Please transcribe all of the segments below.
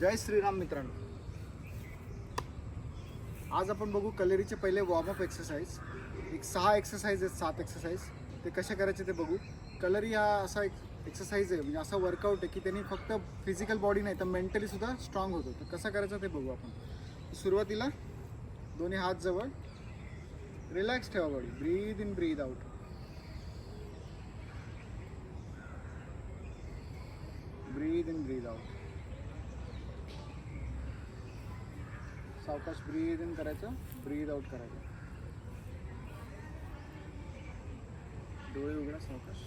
जय श्रीराम मित्रांनो. आज आपण बघू कलेरीचे पहिले वॉर्मअप एक्सरसाइज एक सहा एक्सरसाइज आहेत सात एक्सरसाइज ते कसे करायचे ते बघू. कलरी हा असा एक एक्सरसाइज आहे म्हणजे असा वर्कआउट आहे की त्यांनी फक्त फिजिकल बॉडी नाही तर मेंटली सुद्धा स्ट्रॉंग होतो. तर कसं करायचं ते बघू आपण. सुरुवातीला दोन्ही हात जवळ रिलॅक्स ठेवा body breathe in breathe out breathe in breathe out सावकाश ब्रीद इन करायचं ब्रीद आउट करायचं. डोळे उघडा सावकाश.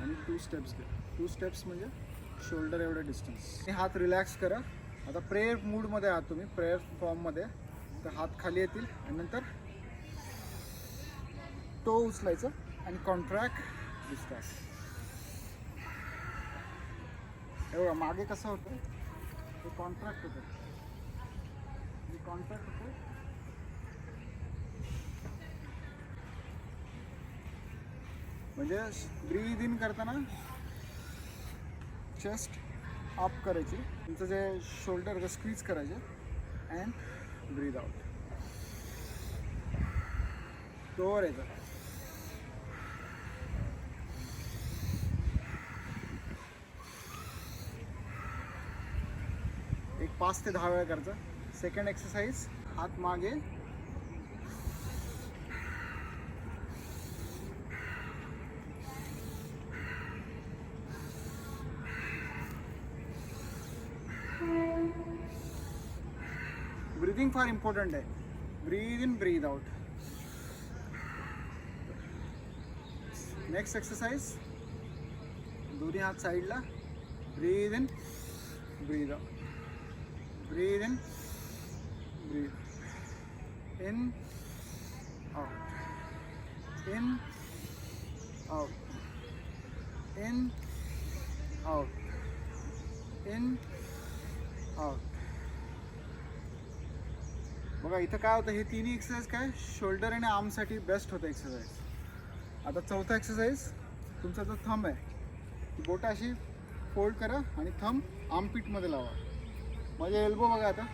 आणि टू स्टेप्स घ्या. टू स्टेप्स म्हणजे शोल्डर एवढं डिस्टन्स हात रिलॅक्स करा. आता प्रेयर मूडमध्ये आहात तुम्ही प्रेयर फॉर्ममध्ये तर हात खाली येतील आणि नंतर तो उचलायचं आणि कॉन्ट्रॅक्ट डिस्ट्रॅक्ट एवढं मागे कसं होतं? ते कॉन्ट्रॅक्ट होतं. कॉन्टॅक्ट होतो. म्हणजे ब्रीद इन करताना चेस्ट अप करायची. तुमचं जे शोल्डर स्क्वीज करायचे अँड ब्रीद आउट तोवर येतं. एक पाच ते दहा वेळा करायचं. सेकंड एक्सरसाइज हात मागे. ब्रीदिंग फार इम्पॉर्टंट आहे. Breathe in breathe out next exercise दोन्ही हात साईडला breathe in breathe out breathe in breathe. In. Out. In. Out. In. Out. In. Out. बघा इथं काय होतं हे तिन्ही एक्सरसाइज काय? शोल्डर आणि आर्मसाठी बेस्ट होतं एक्सरसाइज आता चौथा एक्सरसाइज तुमचा जो थंब आहे. ती अशी फोल्ड करा आणि थंब आर्मपीटमध्ये लावा. माझे एल्बो बघा आता.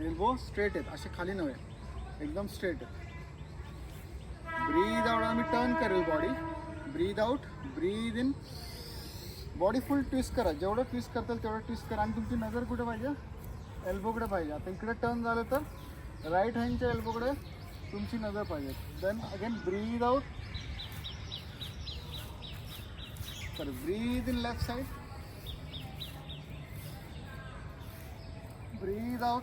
एल्बो स्ट्रेट आहेत असे खाली नव्हे. एकदम स्ट्रेट आहेत. ब्रीद आउट आम्ही टर्न करेल body breathe out breathe in body full twist करा. जेवढं ट्विस्ट करताल तेवढं ट्विस्ट करा. आणि तुमची नजर कुठे पाहिजे? एल्बोकडे पाहिजे. आता इकडे टर्न झालं तर राईट हँडच्या एल्बोकडे तुमची नजर पाहिजे. देन अगेन ब्रीद आउट तर breathe in left side breathe out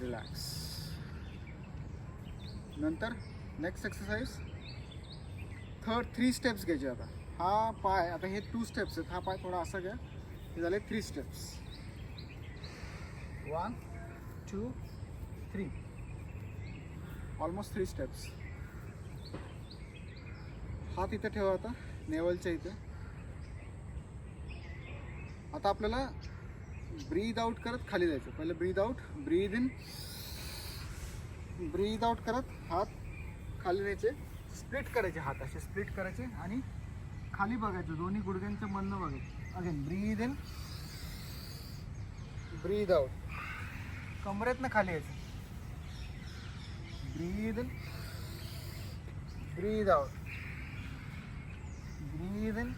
relax नंतर next exercise third three steps घ्यायचे आता. हा पाय आता हे टू स्टेप्स आहेत. हा पाय थोडा असा घ्या. हे झाले three steps one two three almost three steps हात इथे ठेवा आता. नेवलच्या इथे. आता आपल्याला ब्रीद आउट करत खाली जायचं. पहिले breathe out breathe in breathe out करत हात खाली न्यायचे. स्प्लिट करायचे हात असे स्प्लिट करायचे आणि खाली बघायचं. दोन्ही गुडघ्यांचं मधनं बघायचं. Again breathe in breathe out कमरेतनं खाली यायचं. Breathe in breathe out breathe in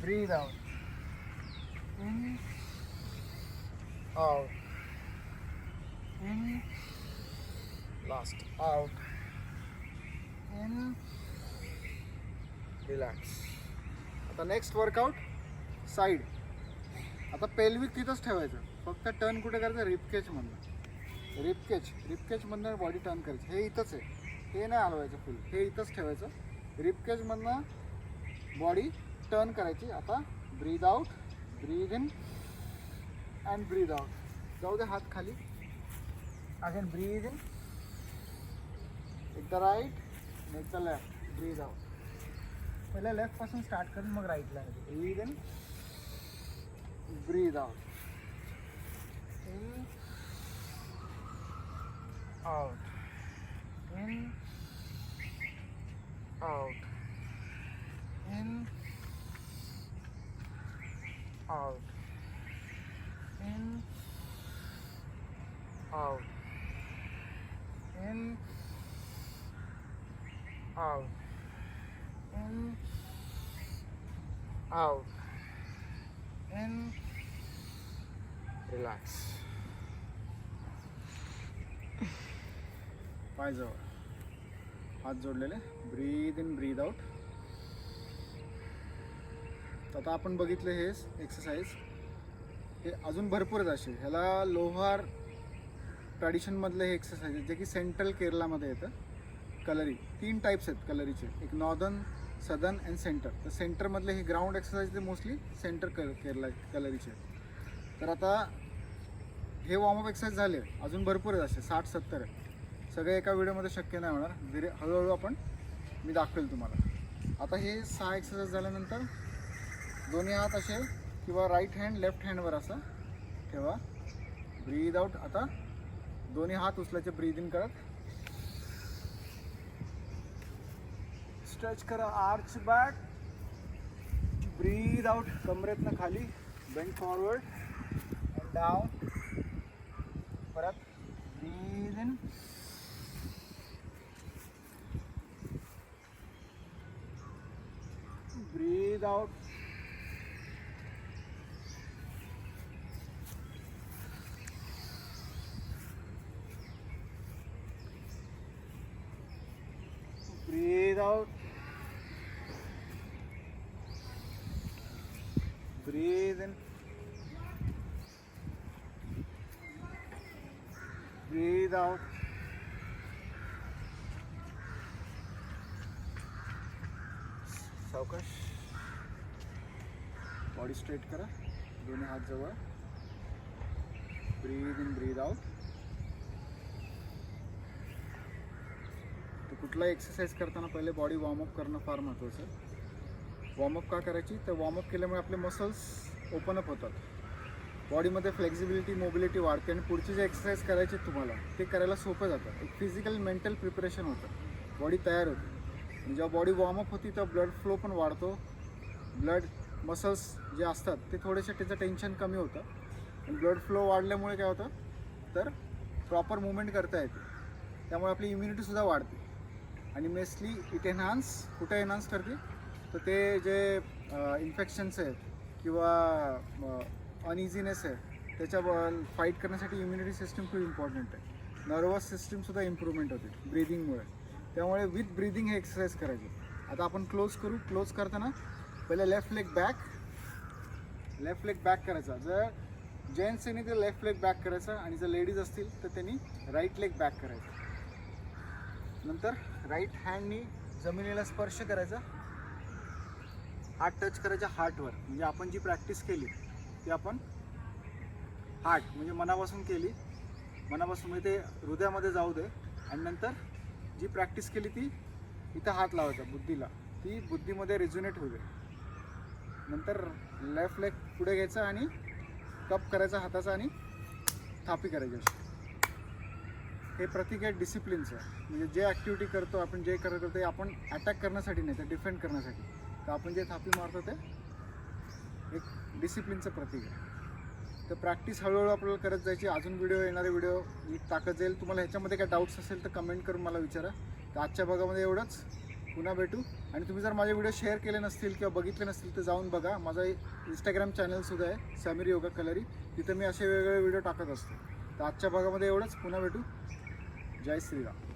breathe out in out. In. Last. Out. In. Relax आता नेक्स्ट वर्कआउट साईड आता पेल्विक तिथंच ठेवायचं. फक्त टर्न कुठे करायचं? रिपकेजमधनं रिपकेज रिपकेजमधनं बॉडी टर्न करायची. हे इथंच आहे. हे नाही हलवायचं फुल हे इथंच ठेवायचं. रिपकेजमधनं बॉडी टर्न करायची. आता breathe out breathe in and breathe out जाऊ दे हात खाली. अगेन ब्रीद इन एकदा राईट एकदा लेफ्ट ब्रीद आउट पहिल्या लेफ्टपासून स्टार्ट करून मग राईटला breathe in breathe out in out in out. In. Out. In out. In out. In out. In relax. पाय जवळ. हात जोडलेले. ब्रीद इन ब्रीद आउट तर आता आपण बघितलं हे एक्सरसाइज हे अजून भरपूर आहेत असे ह्याला लोहार ट्रॅडिशनमधले हे एक्सरसाइज आहे जे की सेंट्रल केरलामध्ये येतं. कलरी तीन टाईप्स आहेत कलरीचे. एक नॉर्दर्न सदर्न अँड सेंटर तर सेंटरमधले हे ग्राउंड एक्सरसाइज ते मोस्टली सेंटर कर केरला कलरीचे आहेत. तर आता हे वॉर्मअप एक्सरसाइज झाले. अजून भरपूर आहेत असे साठ सत्तर आहेत. सगळे एका व्हिडिओमध्ये शक्य नाही होणार. धीरे हळूहळू आपण मी दाखवेल तुम्हाला. आता हे सहा एक्सरसाइज झाल्यानंतर दोन्ही हात असे किंवा राईट हँड लेफ्ट हँडवर असं ठेवा. ब्रीद आउट आता दोन्ही हात उचलायचे ब्रीद इन करत. स्ट्रेच करा आर्च बॅक ब्रीद आउट कमरेतनं खाली बेंड फॉरवर्ड अँड डाऊन परत breathe in breathe out breathe out breathe in breathe out सावकाश बॉडी स्ट्रेट करा. दोन्ही हात जवळ. ब्रीद इन ब्रीद आउट तर कुठलाही एक्सरसाइज करताना पहिले बॉडी वॉर्मअप करणं फार महत्त्वाचं आहे वॉर्मअप का करायची? तर वॉर्मअप केल्यामुळे आपले मसल्स ओपन अप होतात. बॉडीमध्ये फ्लेक्झिबिलिटी मोबिलिटी वाढते आणि पुढची जे एक्सरसाइज करायची आहेत तुम्हाला ते करायला सोपं जातं. एक फिजिकल मेंटल प्रिपरेशन होतं. बॉडी तयार होते. आणि जेव्हा बॉडी वॉर्मअप होती तेव्हा ब्लड फ्लो पण वाढतो. ब्लड मसल्स जे असतात ते थोडेसे त्याचं टेन्शन कमी होतं. आणि ब्लड फ्लो वाढल्यामुळे काय होतं? तर प्रॉपर मुवमेंट करता येते. त्यामुळे आपली इम्युनिटीसुद्धा वाढते. आणि मेस्टली इट एनहान्स कुठं एनहान्स करते? तर ते जे इन्फेक्शन्स आहेत किंवा अनइझीनेस आहे त्याच्या फाईट करण्यासाठी इम्युनिटी सिस्टम खूप इम्पॉर्टंट आहे. नर्वस सिस्टीमसुद्धा इम्प्रूव्हमेंट होते ब्रिदिंगमुळे त्यामुळे विथ ब्रिदिंग हे एक्सरसाइज करायचे. आता आपण क्लोज करू. क्लोज करताना पहिले left leg back left leg back करायचा. जर जेंट्सनी ते लेफ्ट लेग बॅक करायचा आणि जर लेडीज असतील तर त्यांनी राईट लेग बॅक करायचं. नंतर राईट हँडनी जमिनीला स्पर्श करायचा. हात टच करायच्या हार्टवर. म्हणजे आपण जी प्रॅक्टिस केली ती आपण हार्ट म्हणजे मनापासून केली. मनापासून म्हणजे ते हृदयामध्ये जाऊ दे. आणि नंतर जी प्रॅक्टिस केली ती इथं हात लावायचा बुद्धीला. ती बुद्धीमध्ये रिज्युनेट होऊ दे. नंतर लेफ्ट लेग पुढे घ्यायचा आणि कप करायचा हाताचा आणि थापी करायची अशी. हे प्रतीक आहे डिसिप्लिनचं म्हणजे जे ॲक्टिव्हिटी करतो आपण जे करतो ते आपण अटॅक करण्यासाठी नाही तर डिफेंड करण्यासाठी. तर आपण जे थापी मारतो ते एक डिसिप्लिनचं प्रतीक आहे. तर प्रॅक्टिस हळूहळू आपल्याला करत जायची. अजून व्हिडिओ येणारे व्हिडिओ मी टाकत जाईल. तुम्हाला ह्याच्यामध्ये काय डाऊट्स असेल तर कमेंट करून मला विचारा. तर आजच्या भागामध्ये एवढंच. पुन्हा भेटू. आणि तुम्ही जर माझे व्हिडिओ शेअर केले नसतील किंवा बघितले नसतील तर जाऊन बघा. माझा इंस्टाग्राम चॅनलसुद्धा आहे समीर योगा कलरी तिथं मी असे वेगवेगळे व्हिडिओ टाकत असतो. तर आजच्या भागामध्ये एवढंच. पुन्हा भेटू. जय श्रीराम.